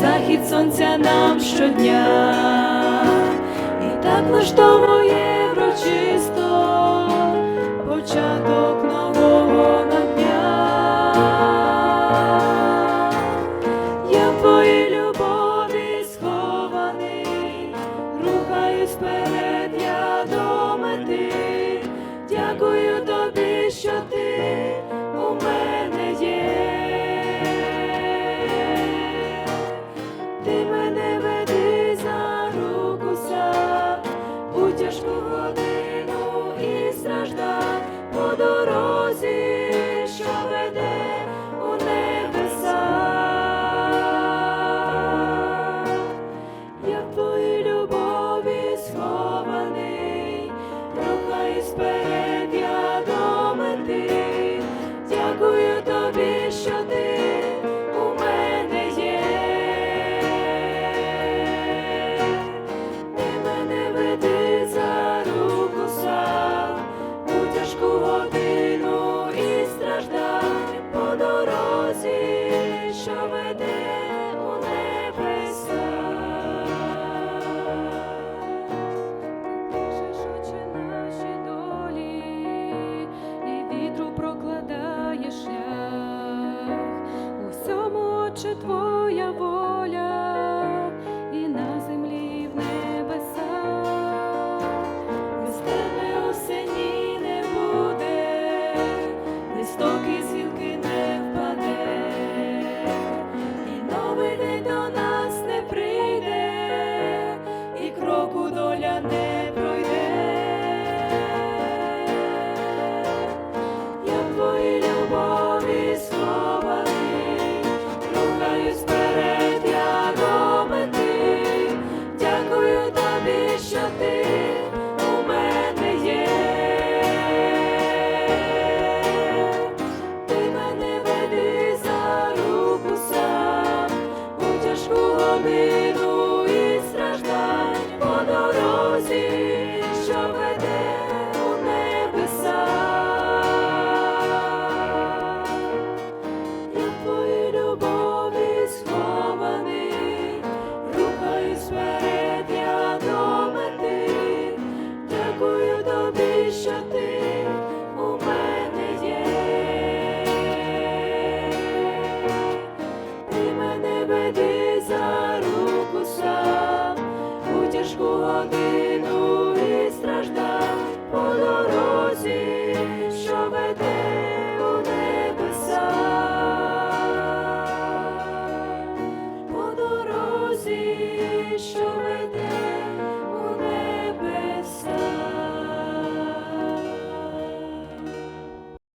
захід сонця нам щодня, і так влаштовано. плаче твоя воля. що ти у мене є, ти мене веди за руку у тяжку годину і страждав по дорозі, що веде у небеса, по дорозі, що веде.